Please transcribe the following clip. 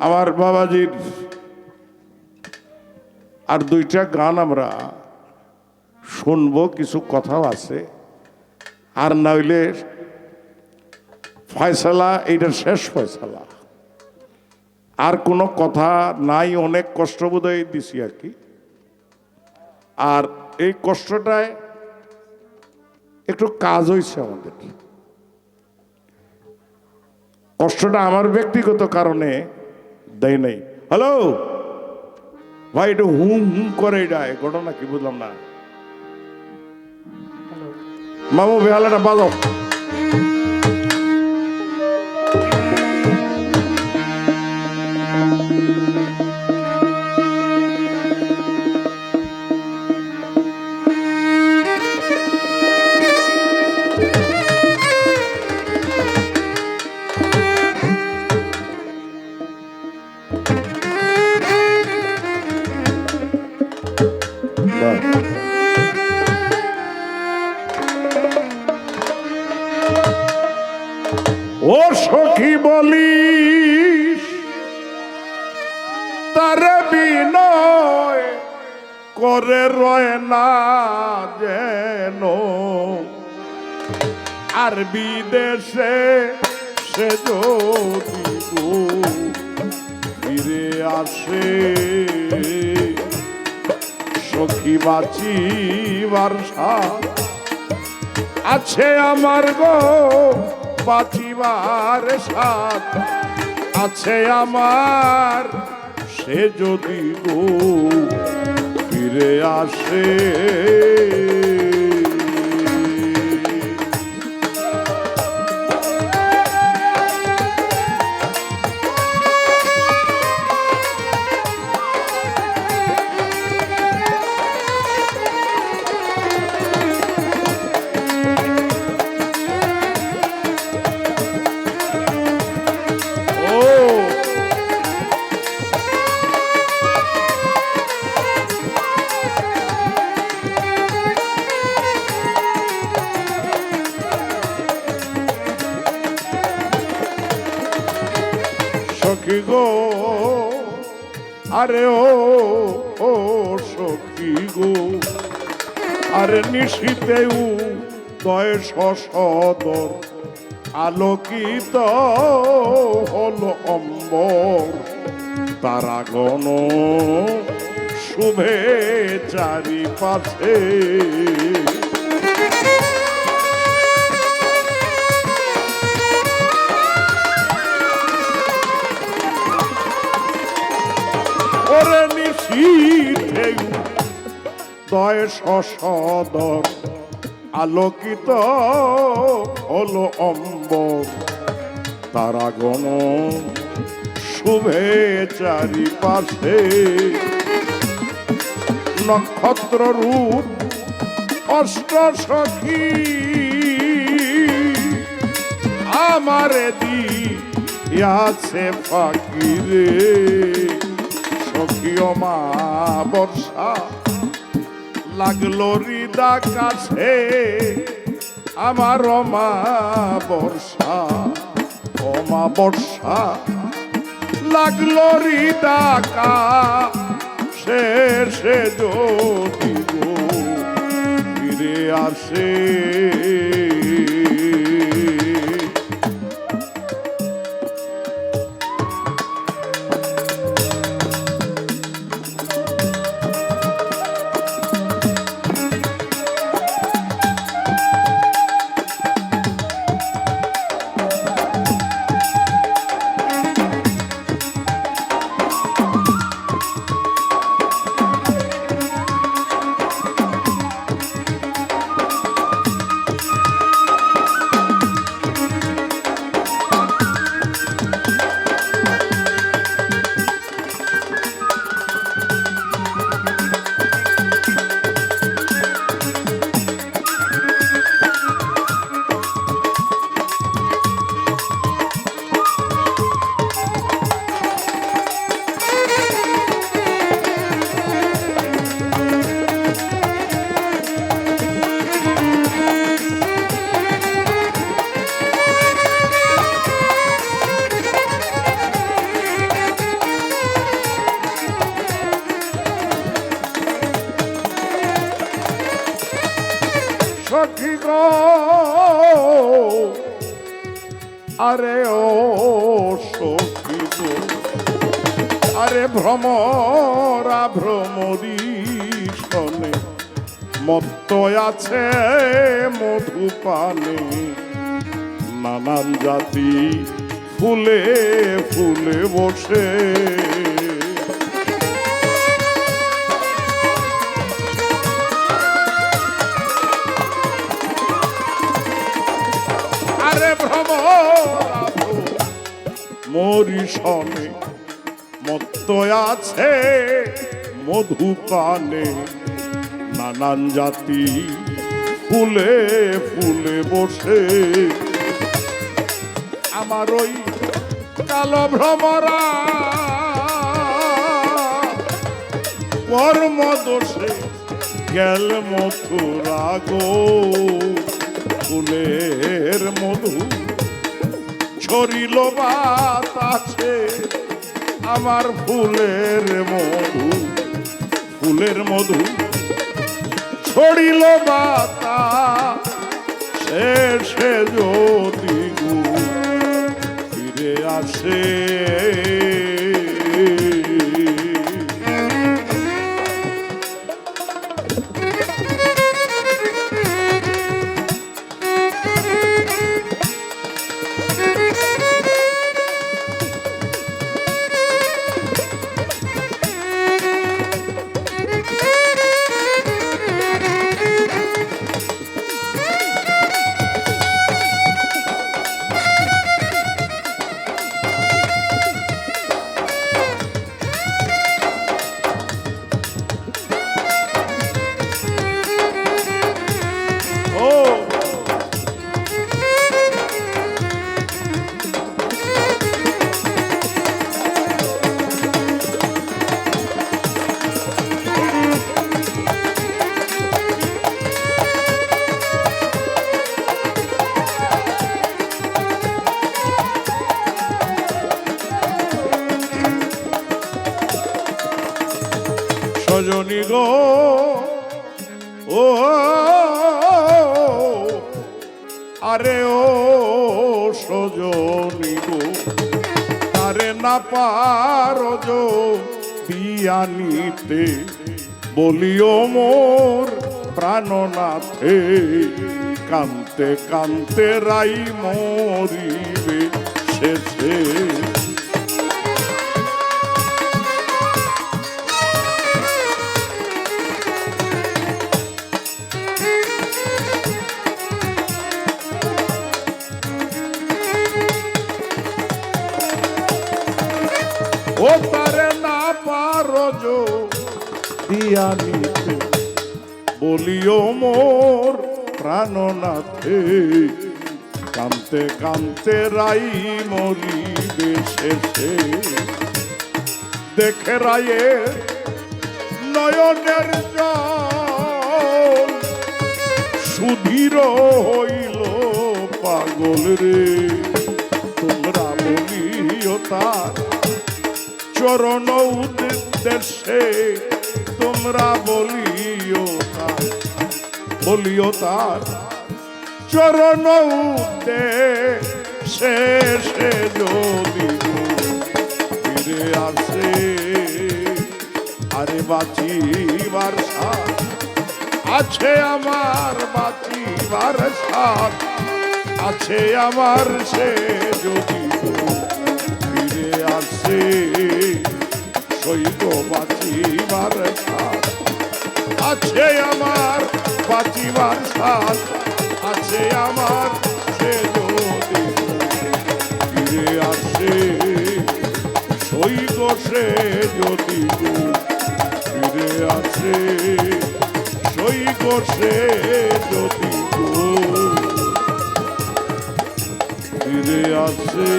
আমার বাবাজির আর দুইটা গান আমরা শুনব, কিছু কথাও আছে। আর নইলে ফয়সালা এইটা শেষ ফয়সালা। আর কোনো কথা নাই, অনেক কষ্ট বোধহয় দিছি আর কি। আর এই কষ্টটায় একটু কাজ হয়েছে আমাদের। কষ্টটা আমার ব্যক্তিগত কারণে দেয় নাই। হ্যালো ভাই একটু হুম হুম করে এটা ঘটনা কি বুঝলাম না। মামু বেহালাটা বাজাও। করে রয় না যেন। আর বিদেশে সে যদি ফিরে আসে, সখী সাথ আছে আমার গো, বাঁচিবার সাথ আছে আমার। সে যদি গো ফিরে আসে। গো। আরে ও ও সখী গো। আরে নিশিতেউ দয় সদর আলোকিত হলো অম্বর। তারা গণ শুভে চারিপাশে। নিশীথে দয় সদর আলোকিত হলো অম্বর। তারাগণ শুভে চারিপাশে নক্ষত্র রূপ অষ্ট সখী আমারে দিয়াছে ফাকিরে সখী মা বর্ষা লাগল হৃদা কাছে আমার মা বর্ষা অমা বর্ষা লাগল হৃদা কাছে সে যদি ফিরে আসে আরে ভ্রমরা ভ্রমরি শনে মত্ত আছে মধুপানে। নানান জাতি ফুলে ফুলে বসে। আরে ভ্রমরা মরিশনে মত্ত আছে মধুপানে নানান জাতি ফুলে ফুলে বসে। আমার ওই কালো ভ্রমরা কর্ম দোষে গেল মথুরা গো। ফুলের মধু ছড়িল বাতাসে আমার ফুলের মধু ফুলের মধু ছড়িল বাতা শেষে যদি ফিরে আসে। সজনী গো। ও, আরে ও সজনী গো আরে না পারো দিয়া নিতে। বলিও মোর প্রাণনাথে, কান্তে কান্তে রাই মরিবে শেষে দিয়া নিতে। বলিও মোর প্রাণনাথে, কান্তে কান্তে রাই মরিবে শেষে। দেখে রায়ে নয়নের জল, সুধীর হইল পাগল রে। তোমরা বলিও তার চরণ উদ্দেশ্যে তোমরা বলিও তার বলিও তার চরণ উদ্দেশ্যে সে যদি ফিরে আসে, আরে বাঁচিবার সাথ আছে আমার, বাঁচিবার সাথ আছে আমার সে যদি সৈব বাঁচিবার আছে আমার বাঁচিবার সাথ আছে আমার সে যদি ফিরে আসে সৈব সে যদি ফিরে আসে সৈব সে যদি ফিরে আসে।